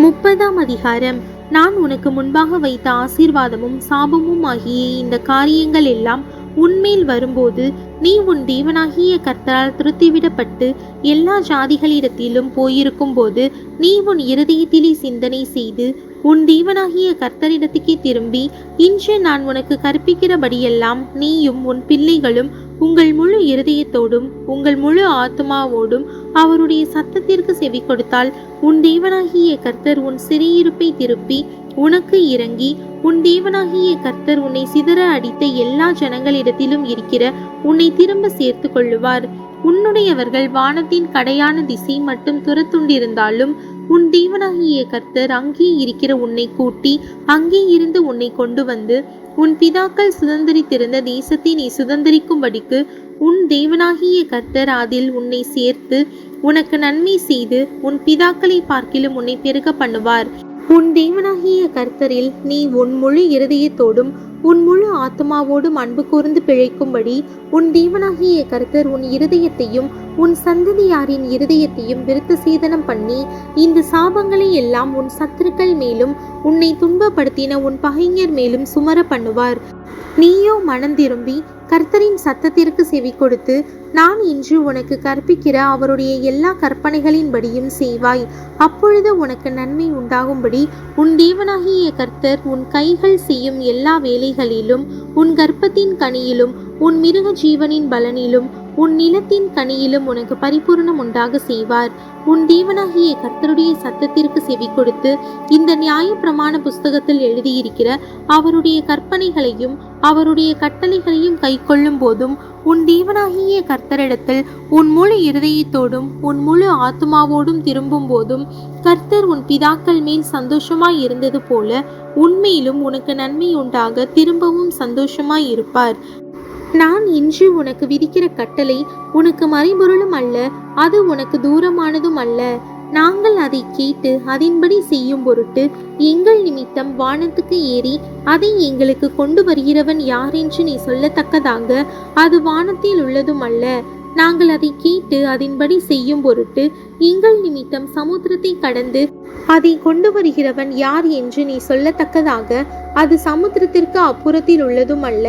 முப்பதாம் அதிகாரம். நான் உனக்கு முன்பாக வைத்த ஆசீர்வாதமும் சாபமும் ஆகிய இந்த காரியங்கள் எல்லாம் உன்மேல் வரும்போது நீ உன் தேவனாகிய கர்த்தரால் திருத்திவிடப்பட்டு எல்லா ஜாதிகளிடத்திலும் போயிருக்கும் போது நீ உன் இருதயத்திலே சிந்தனை செய்து உன் தேவனாகிய கர்த்தரிடத்துக்கே திரும்பி இன்று நான் உனக்கு கற்பிக்கிறபடியெல்லாம் நீயும் உன் பிள்ளைகளும் உங்கள் முழு இருதயத்தோடும் உங்கள் முழு ஆத்மாவோடும் அவருடைய சத்தத்திற்கு செவி கொடுத்தால் உன் தேவனாகிய கர்த்தர் உன் சிறையிருப்பை திருப்பி உனக்கு இறங்கி உன் தேவனாகிய கர்த்தர் உன்னை சிதற அடித்த எல்லா ஜனங்களிடத்திலும் இருக்கிற உன்னை திரும்ப சேர்த்து கொள்ளுவார். உன்னுடையவர்கள் வானத்தின் கடையான திசை மட்டும் துரத்துண்டிருந்தாலும் உன் தேவனாகிய கர்த்தர் அங்கே இருக்கிற உன்னை கூட்டி அங்கே இருந்து உன்னை கொண்டு வந்து உன் பிதாக்கள் சுதந்திரித்திருந்த தேசத்தை நீ சுதந்திரிக்கும்படிக்கு உன் தேவனாகிய கர்த்தர் அதில் உன்னை சேர்த்து உனக்கு நன்மை செய்து உன் பிதாக்களை பார்க்கிலும் உன்னை பெருக பண்ணுவார். உன் தேவனாகிய கர்த்தரில் நீ உன் முழு இருதயத்தோடும் உன் முழு ஆத்மாவோடும் அன்பு கூர்ந்து பிழைக்கும்படி உன் தேவனாகிய கர்த்தர் உன் இருதயத்தையும் உன் சந்ததியாரின் இருதயத்தையும் விருத்த சேதனம் பண்ணி இந்த சாபங்களை எல்லாம் உன் சத்துருக்கள் மேலும் உன்னை துன்பப்படுத்தின உன் பகைஞர் மேலும் சுமர பண்ணுவார். நீயோ மனம் திரும்பி கர்த்தரின் சத்தத்திற்கு செவி கொடுத்து நான் இன்று உனக்கு கற்பிக்கிற அவருடைய எல்லா கற்பனைகளின்படியும் செய்வாய். அப்பொழுது உனக்கு நன்மை உண்டாகும்படி உன் தேவனாகிய கர்த்தர் உன் கைகள் செய்யும் எல்லா வேலைகளிலும் உன் கர்ப்பத்தின் கனியிலும் உன் மிருக ஜீவனின் பலனிலும் உன் நிலத்தின் கனியிலும் உனக்கு பரிபூரணம் உண்டாக செய்வார். உன் தேவனாகிய கர்த்தருடைய சத்தத்திற்கு செவி கொடுத்து இந்த நியாய பிரமாண புஸ்தகத்தில் எழுதியிருக்கிற அவருடைய கற்பனைகளையும் அவருடைய கட்டளைகளையும் கைக்கொள்ளும் போதும் உன் தேவனாகிய கர்த்தரிடத்தில் உன் முழு இருதயத்தோடும் உன் முழு ஆத்மாவோடும் திரும்பும் போதும் கர்த்தர் உன் பிதாக்கள் மேல் சந்தோஷமாய் இருந்தது போல உண்மையிலும் உனக்கு நன்மை உண்டாக திரும்பவும் சந்தோஷமாய் இருப்பார். நான் இன்று உனக்கு விதிக்கிற கட்டளை உனக்கு மறைபொருளும் அல்ல அது உனக்கு தூரமானதும் அல்ல. நாங்கள் அதை கேட்டு அதன்படி செய்யும் பொருட்டு எங்கள் நிமித்தம் வானத்துக்கு ஏறி அதை எங்களுக்கு கொண்டு வருகிறவன் யார் என்று நீ சொல்லத்தக்கதாக அது வானத்தில் உள்ளதும் அல்ல. நாங்கள் அதை கேட்டு அதன்படி செய்யும் பொருட்டு எங்கள் நிமித்தம் சமுத்திரத்தை கடந்து அதை கொண்டு வருகிறவன் யார் என்று நீ சொல்லத்தக்கதாக அது சமுத்திரத்திற்கு அப்புறத்தில் உள்ளதும் அல்ல.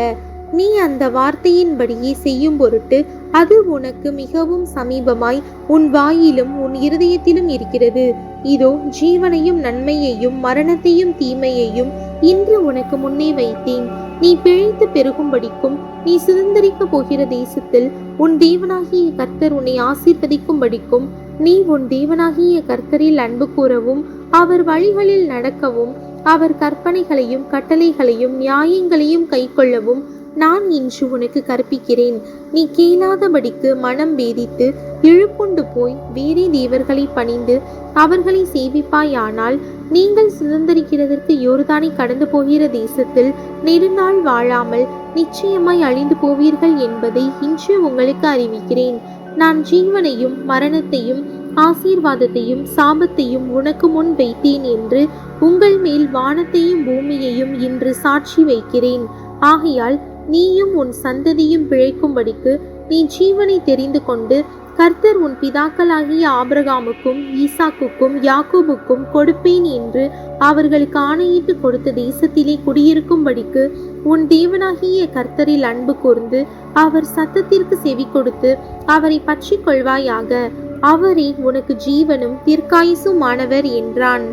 நீ அந்த வார்த்தையின்படியே செய்யும் பொருட்டு அது உனக்கு மிகவும் சமீபமாய் உன் வாயிலும் உன் இருதயத்திலும் இருக்கிறது. இதோ ஜீவனையும் நன்மையையும் மரணத்தையும் தீமையையும் இன்று உனக்கு முன்னே வைத்தேன். நீ பிழைத்து பெருகும்படிக்கும் நீ சுதந்திரிக்க போகிற தேசத்தில் உன் தேவனாகிய கர்த்தர் உன்னை ஆசீர்வதிக்கும்படிக்கும் நீ உன் தேவனாகிய கர்த்தரில் அன்பு கூறவும் அவர் வழிகளில் நடக்கவும் அவர் கற்பனைகளையும் கட்டளைகளையும் நியாயங்களையும் கைக்கொள்ளவும் நான் இன்று உனக்கு கற்பிக்கிறேன். நீ கேளாதபடிக்கு மனம் வேதித்து இழுப்புண்டு போய் வேறே தேவர்களை பணிந்து அவர்களை சேவிப்பாயானால் நீங்கள் சுதந்திரிக்கிறதற்கு யோர்தானை கடந்து போகிற தேசத்தில் நெடுநாள் வாழாமல் நிச்சயமாய் அழிந்து போவீர்கள் என்பதை இன்று உங்களுக்கு அறிவிக்கிறேன். நான் ஜீவனையும் மரணத்தையும் ஆசீர்வாதத்தையும் சாபத்தையும் உனக்கு முன் வைத்தேன் என்று உங்கள் மேல் வானத்தையும் பூமியையும் இன்று சாட்சி வைக்கிறேன். ஆகையால் நீயும் உன் சந்ததியும் பிழைக்கும்படிக்கு நீ ஜீவனை தெரிந்து கொண்டு கர்த்தர் உன் பிதாக்களாகிய ஆபிரகாமுக்கும் ஈசாக்குக்கும் யாக்கோபுக்கும் கொடுப்பேன் என்று அவர்களுக்கு ஆணையிட்டு கொடுத்த தேசத்திலே குடியிருக்கும்படிக்கு உன் தேவனாகிய கர்த்தரில் அன்பு கூர்ந்து அவர் சத்தத்திற்கு செவி கொடுத்து அவரை பற்றி கொள்வாயாக. அவரே உனக்கு ஜீவனும் தீர்க்காயுசுமானவர் என்றான்.